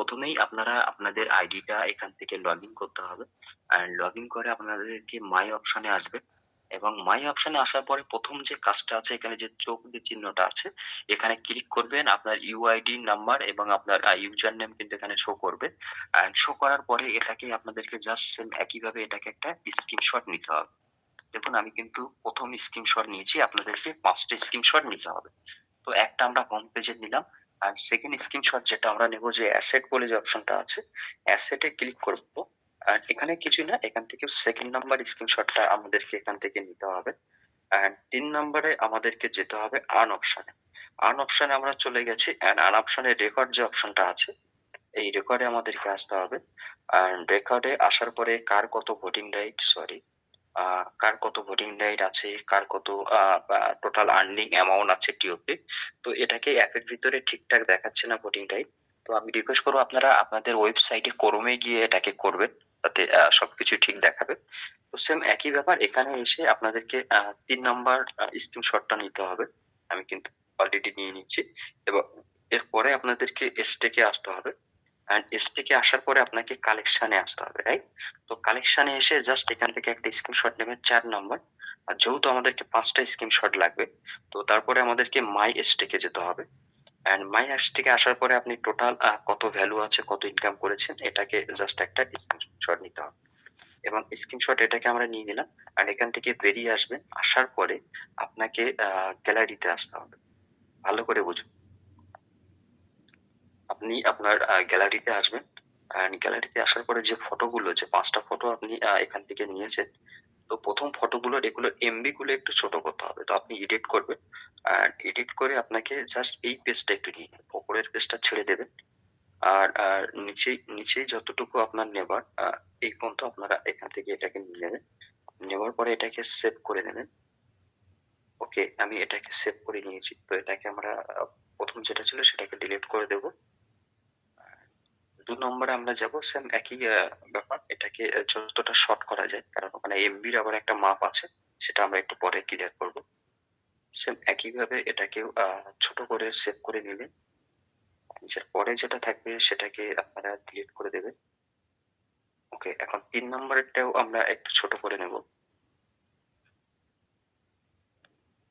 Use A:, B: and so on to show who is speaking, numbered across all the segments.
A: প্রথমেই আপনারা আপনাদের আইডিটা এখান থেকে লগ ইন করতে হবে। লগ ইন করে আপনাদেরকে মাই অপশনে আসবে। এবং মাই অপশনে আসার পরে প্রথম যে কাজটা আছে, এখানে যে চোখ যে চিহ্নটা আছে, এখানে ক্লিক করবেন আপনার ইউআইডি নাম্বার এবং আপনার ইউজার নেম কিন্তু এখানে শো করবে। অ্যান্ড শো করার পরে এটাকে আপনাদেরকে জাস্ট সেম একইভাবে এটাকে একটা স্ক্রিনশট নিতে হবে। দেখুন, আমি কিন্তু প্রথম স্ক্রিনশট নিয়েছি, আপনাদেরকে পাঁচটা স্ক্রিনশট নিতে হবে। তো একটা আমরা হোম পেজে নিলাম। আর সেকেন্ড স্ক্রিনশট যেটা আমরা নেব যে অ্যাসেট বলে যে অপশনটা আছে অ্যাসেটে ক্লিক করব। আর এখানে কিছুই না, এখান থেকে সেকেন্ড নাম্বার স্ক্রিনশটটা আমাদেরকে এখান থেকে নিতে হবে। অ্যান্ড তিন নম্বরে আমাদেরকে যেতে হবে আর্ন অপশনে আর্ন অপশনে আমরা চলে গেছি। অ্যান্ড আর্ন অপশনে রেকর্ড যে অপশনটা আছে, এই রেকর্ডে আমাদেরকে আসতে হবে। অ্যান্ড রেকর্ডে আসার পরে কার কত ভোটিং রাইট সরি কার কত ভোটিং রাইট আছে, কার কত টোটাল আর্নিং অ্যামাউন্ট আছে টিওতে তো এটাকে অ্যাপের ভিতরে ঠিকঠাক দেখাচ্ছে না ভোটিং রাইট তো আমি রিকোয়েস্ট করব আপনারা আপনাদের ওয়েবসাইটে ক্রোমে গিয়ে এটাকে করবেন, তাতে সবকিছু ঠিক দেখাবে। তো সেম একই ব্যাপার, এখানে এসে আপনাদেরকে তিন নাম্বার স্ক্রিনশটটা নিতে হবে। আমি কিন্তু অলরেডি নিয়ে নিচ্ছি। এবং এরপরে আপনাদেরকে এসটেকে আসতে হবে। অ্যান্ড এসটেকে আসার পরে আপনাকে কালেকশনে আসতে হবে রাইট তো কালেকশনে এসে জাস্ট এখান থেকে একটা স্ক্রিনশট নেবেন, চার নাম্বার আর যেহেতু আমাদেরকে পাঁচটা স্ক্রিনশট লাগবে, তো তারপরে আমাদেরকে মাই এসটেকে যেতে হবে। অ্যান্ড মাই এসটেকে আসার পরে আপনি টোটাল কত ভ্যালু আছে, কত ইনকাম করেছেন, এটাকে জাস্ট একটা স্ক্রিনশট নিতে হবে। এবং স্ক্রিনশট এটাকে আমরা নিয়ে নিলাম আর এখান থেকে বেরিয়ে আসবেন। আসার পরে আপনাকে গ্যালারিতে আসতে হবে। ভালো করে বুঝুন। আপনি আপনার গ্যালারিতে আসবেন। অ্যান্ড গ্যালারিতে আসার পরে যে ফটোগুলো যে পাঁচটা ফটো আপনি এখান থেকে নিয়েছেন, তো প্রথম ফটোগুলো এগুলো এমবি গুলো একটু ছোট করতে হবে। তো আপনি এডিট করবেন। আর এডিট করে আপনাকে জাস্ট এই পেজটা একটু নিয়ে ওপরের পেজটা ছেড়ে দেবেন। আর আর নিচেই নিচেই যতটুকু আপনার নেবার এই পর্যন্ত আপনারা এখান থেকে এটাকে নিয়ে নেবেন। নেওয়ার পরে এটাকে সেভ করে নেবেন। ওকে আমি এটাকে সেভ করে নিয়েছি। তো এটাকে আমরা প্রথম যেটা ছিল সেটাকে ডিলিট করে দেব। দু নম্বরে আমরা যাব সেম একই ব্যাপার। এটাকে যতটা শর্ট করা যায়, কারণ ওখানে এমবির আবার একটা মাপ আছে, সেটা আমরা একটু পরে ক্লিয়ার করব। সেম একইভাবে এটাকেও ছোট করে সেভ করে নিলেন যে পরে যেটা থাকবে, সেটাকে আপনারা ডিলিট করে দেবেন। ওকে এখন তিন নম্বরেরটাও আমরা একটু ছোট করে নেব।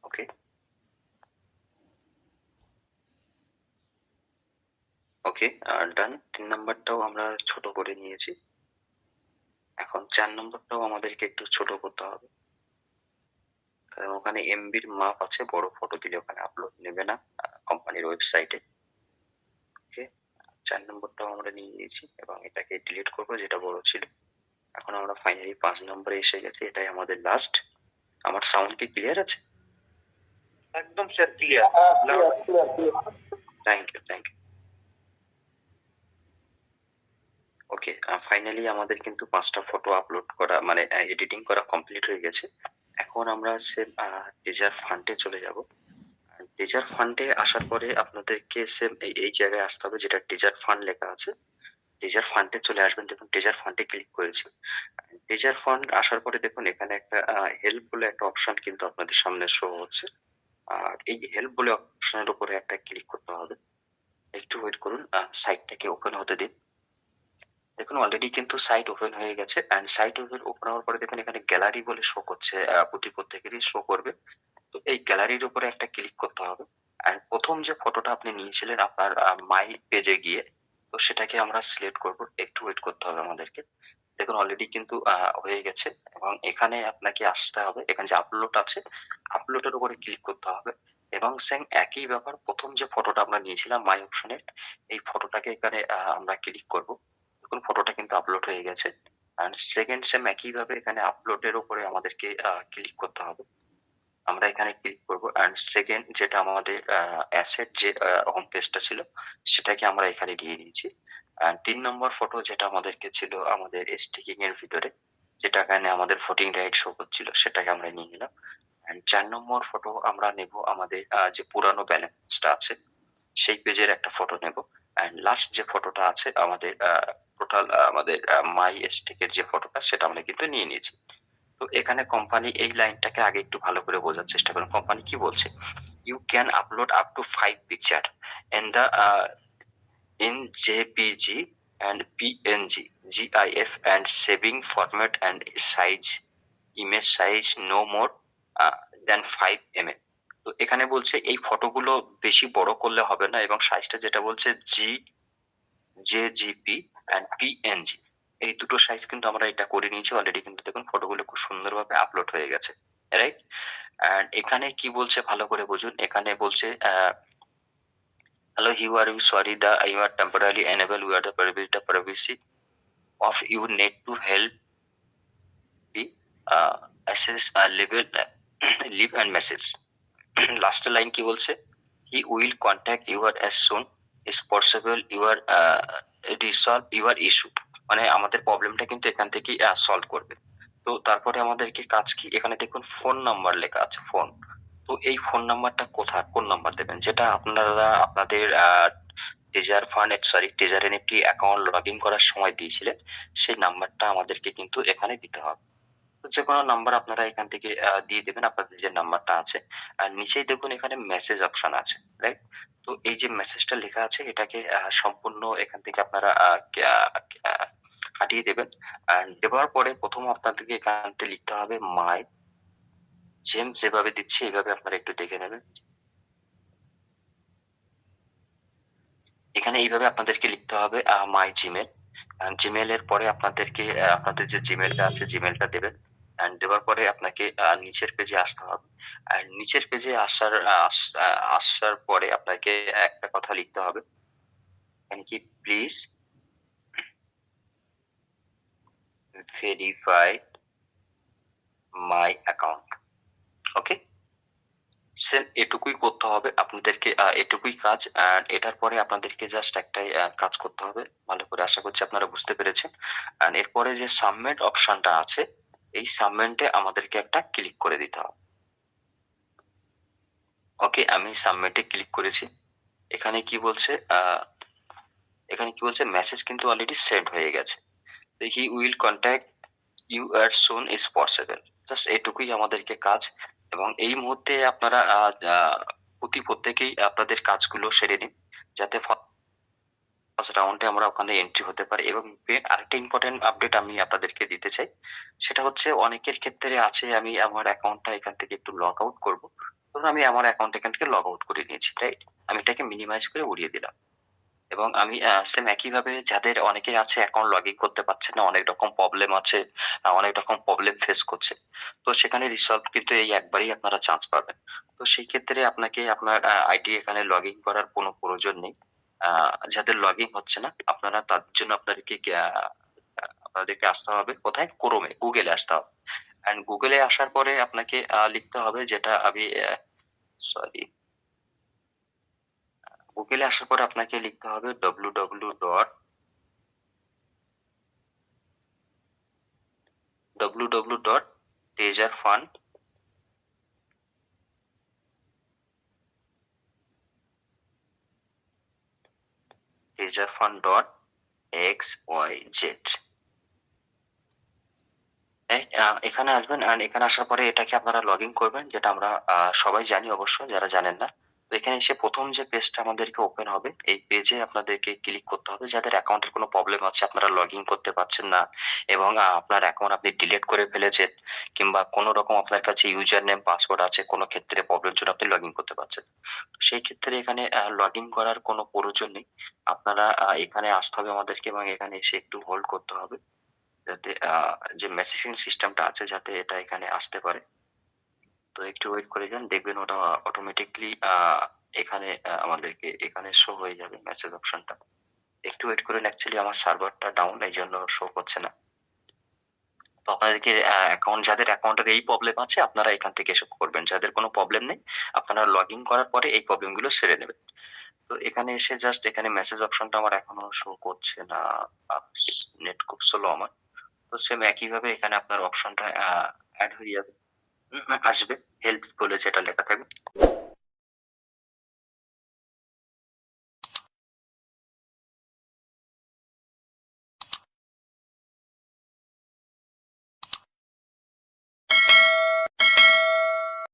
A: ওকে ওকে আর ডান তিন নাম্বারটাও আমরা ছোট করে নিয়েছি। এখন চার নম্বরটাও আমাদেরকে একটু ছোট করতে হবে। কারণ ওখানে এমবির মাপ আছে বড় ফটো দিলে ওখানে আপলোড নেবে না কোম্পানির ওয়েবসাইটে ওকে চার নম্বরটাও আমরা নিয়ে নিয়েছি এবং এটাকে ডিলিট করব যেটা বড় ছিল। এখন আমরা ফাইনালি পাঁচ নম্বরে এসে গেছি এটাই আমাদের লাস্ট আমার সাউন্ড কি ক্লিয়ার আছে?
B: একদম sir clear
A: thank you thank you okay finally আমাদের কিন্তু পাঁচটা ফটো আপলোড করা মানে এডিটিং করা কমপ্লিট হয়ে গেছে। এখন আমরা সে টিজার ফান্ডে চলে যাব। টিজার ফান্ডে আসার পরে আপনাদেরকে সেম এই জায়গায় আসতে হবে যেটা টিজার ফান্ড লেখা আছে। টিজার ফান্ডে চলে আসবেন, দেখুন টিজার ফান্ডে ক্লিক করেছি। টিজার ফান্ড আসার পরে দেখুন এখানে একটা হেল্প বলে একটা অপশন কিন্তু আপনাদের সামনে শো হচ্ছে। আর এই হেল্প বলে অপশনের উপরে একটা ক্লিক করতে হবে। একটু ওয়েট করুন সাইটটাকে ওপেন হতে দিন। দেখুন অলরেডি কিন্তু সাইট ওপেন হয়ে গেছে অ্যান্ড সাইট ওপেন ওপেন হওয়ার পরে দেখুন, এখানে গ্যালারি বলে শো করছে প্রতি প্রত্যেকেরই শো করবে। তো এই গ্যালারির উপরে একটা ক্লিক করতে হবে। অ্যান্ড প্রথম যে ফটোটা আপনি নিয়েছিলেন আপনার মাই পেজে গিয়ে, তো সেটাকে আমরা সিলেক্ট করব। একটু ওয়েট করতে হবে আমাদেরকে। দেখুন অলরেডি কিন্তু হয়ে গেছে এবং এখানে আপনাকে আসতে হবে। এখানে যে আপলোড আছে আপলোডের উপরে ক্লিক করতে হবে এবং সেম একই ব্যাপার, প্রথম যে ফটোটা আমরা নিয়েছিলাম মাই অপশনের এই ফটোটাকে এখানে আমরা ক্লিক করব। দেখুন ফটোটা কিন্তু আপলোড হয়ে গেছে। অ্যান্ড সেকেন্ড সেম একইভাবে এখানে আপলোডের উপরে আমাদেরকে ক্লিক করতে হবে। আমরা এখানে ক্লিক করব। অ্যান্ড সেকেন্ড যেটা আমাদের অ্যাসেট যে হোম পেজটা ছিল, সেটাকে আমরা এখানে নিয়ে নিয়েছি অ্যান্ড তিন নম্বর ফটো যেটা আমাদেরকে ছিল আমাদের স্টিকিং এর ভিতরে, যেটা এখানে আমাদের ফোটিং রাইট শো করছিল, সেটাকে আমরা নিয়ে নিলাম। অ্যান্ড চার নম্বর ফটো আমরা নেব আমাদের যে পুরানো ব্যালেন্সটা আছে, সেই পেজের একটা ফটো নেব। অ্যান্ড লাস্ট যে ফটোটা আছে আমাদের টোটাল আমাদের মাই এর যে ফটোটা সেটা আমরা কিন্তু নিয়ে নিয়েছি। তো এখানে কোম্পানি এই লাইনটাকে আগে একটু ভালো করে বোঝার চেষ্টা করুন। কোম্পানি কি বলছে? You can upload up to five picture and the in jpg and png gif and saving format and size image size no more uh, than 5 mm তো এখানে বলছে এই ফটোগুলো বেশি বড় করলে হবে না এবং সাইজটা যেটা বলছে G J JGP and PNG এই দুটো সাইজ কিন্তু আমরা এটা করে নিয়েছি অলরেডি কিন্তু দেখুন ফটোগুলো খুব সুন্দরভাবে আপলোড হয়ে গেছে রাইট অ্যান্ড এখানে কি বলছে ভালো করে বুঝুন, এখানে বলছে hello you are you sorry the you are temporary enable you are the privacy privacy of you net to help be assess level leave and message লাস্টের লাইন কি বলছে? He will contact are as soon is possible your resolve your issue মানে আমাদের প্রবলেমটা কিন্তু এখান থেকেই solve করবে। তো তারপরে আমাদেরকে কাজ কি? এখানে দেখুন ফোন নাম্বার লেখা আছে ফোন তো এই ফোন নাম্বারটা কোথায়? কোন নাম্বার দেবেন? যেটা আপনারা, আপনাদের Tezer fund sorry Tezer NFT account log in করার সময় দিয়েছিলেন, সেই নাম্বারটা আমাদেরকে কিন্তু এখানে দিতে হবে। যে কোনো নাম্বার আপনারা এখান থেকে দিয়ে দেবেন, আপনাদের যে নাম্বারটা আছে। আর নিচেই দেখুন, এখানে মেসেজ অপশন আছে রাইট তো এই যে মেসেজটা লেখা আছে, এটাকে সম্পূর্ণ এখান থেকে আপনারা কাটিয়ে দেবেন। আর দেওয়ার পরে প্রথম আপনাদেরকে এখান থেকে লিখতে হবে মাই জেম যেভাবে দিচ্ছি, এইভাবে আপনারা একটু দেখে নেবেন। এখানে এইভাবে আপনাদেরকে লিখতে হবে মাই জিমেল জিমেল এর পরে আপনাদেরকে আপনাদের যে জিমেলটা আছে জিমেলটা দেবেন। অ্যান্ড দেওয়ার পরে আপনাকে নিচের পেজে আসতে হবে। আর নিচের পেজে আসার আস- আসার পরে আপনাকে একটা কথা লিখতে হবে। কি? Please verify my account okay same এটুকুই করতে হবে আপনাদেরকে এটুকুই কাজ। আর এটার পরে আপনাদেরকে জাস্ট একটাই কাজ করতে হবে। ভালো করে আশা করছি আপনারা বুঝতে পেরেছেন। আর এরপরে যে সাবমিট অপশনটা আছে এই সাবমিটে আমাদেরকে একটা ক্লিক করে দিতে হবে। ওকে আমি সাবমিটে ক্লিক করেছি। এখানে কি বলছে? এখানে কি বলছে? মেসেজ কিন্তু অলরেডি সেন্ড হয়ে গেছে। He will contact you are soon is possible just এটুকুই আমাদেরকে কাজ। এবং এই মুহূর্তে আপনারা প্রতি প্রত্যেকেই আপনাদের কাজগুলো সেরে নিন। যাতে ফার্স্ট রাউন্ডে আমরা ওখানে এন্ট্রি হতে পারি। এবং আরেকটা ইম্পর্টেন্ট আপডেট আমি আপনাদেরকে দিতে চাই, সেটা হচ্ছে অনেকের ক্ষেত্রে আছে আমি আমার অ্যাকাউন্টটা এখান থেকে একটু লগ আউট করব। ধরুন আমি আমার অ্যাকাউন্ট এখান থেকে লগ আউট করে নিয়েছি রাইট আমি এটাকে মিনিমাইজ করে উড়িয়ে দিলাম। এবং আমি সেম একইভাবে যাদের অনেকের আছে অ্যাকাউন্ট লগ ইন করতে পারছে না, অনেক রকম প্রবলেম আছে অনেক রকম প্রবলেম ফেস করছে। তো সেখানে রিসলভ কিন্তু এই একবারই আপনারা চান্স পাবেন। তো সেই ক্ষেত্রে আপনাকে আপনার আইডি এখানে লগ ইন করার কোনো প্রয়োজন নেই। যাদের লগ ইন হচ্ছে না, আপনারা তার জন্য আপনাদেরকে আপনাদেরকে আসতে হবে। কোথায়? ক্রোমে গুগলে আসতে হবে। অ্যান্ড গুগলে আসার পরে আপনাকে লিখতে হবে যেটা আমি সরি গুগলে আসার পরে আপনাকে লিখতে হবে W W dot W W dot Tezer fund Tezer fun dot x Y Z এখানে আসবেন আর এখানে আসার পরে এটাকে আপনারা লগ ইন করবেন, যেটা আমরা সবাই জানি অবশ্য, যারা জানেন না। এখানে এসে প্রথম যে পেজটা আমাদেরকে ওপেন হবে, এই পেজে আপনাদেরকে ক্লিক করতে হবে যাদের অ্যাকাউন্টের কোনো প্রবলেম আছে, আপনারা লগ ইন করতে পারছেন না এবং আপনার অ্যাকাউন্ট আপনি ডিলিট করে ফেলেছেন কিংবা কোনো রকম আপনার কাছে ইউজার নেম পাসওয়ার্ড আছে, কোনো ক্ষেত্রে প্রবলেম জন্য আপনি লগ ইন করতে পারছেন তো সেই ক্ষেত্রে এখানে লগ ইন করার কোনো প্রয়োজন নেই। আপনারা এখানে আসতে হবে আমাদেরকে এবং এখানে এসে একটু হোল্ড করতে হবে যাতে যে মেসেজিং সিস্টেমটা আছে যাতে এটা এখানে আসতে পারে। তো একটু ওয়েট করে যান, দেখবেন ওটা অটোমেটিকলি এখানে আমাদেরকে এখানে শো হয়ে যাবে মেসেজ অপশনটা একটু ওয়েট করেন অ্যাকচুয়ালি আমার সার্ভারটা ডাউন এই জন্য শো করছে না। তো আপনাদেরকে অ্যাকাউন্ট যাদের অ্যাকাউন্টের এই প্রবলেম আছে, আপনারা এখান থেকে এসব করবেন। যাদের কোনো প্রবলেম নেই, আপনারা লগ ইন করার পরে এই প্রবলেমগুলো সেরে নেবেন। তো এখানে এসে জাস্ট এখানে মেসেজ অপশনটা আমার এখনও শো করছে না নেট খুব স্লো আমার। তো সেম একইভাবে এখানে আপনার অপশনটা অ্যাড হয়ে যাবে। আসবে। হেল্প বলে যেটা লেখা থাকবে।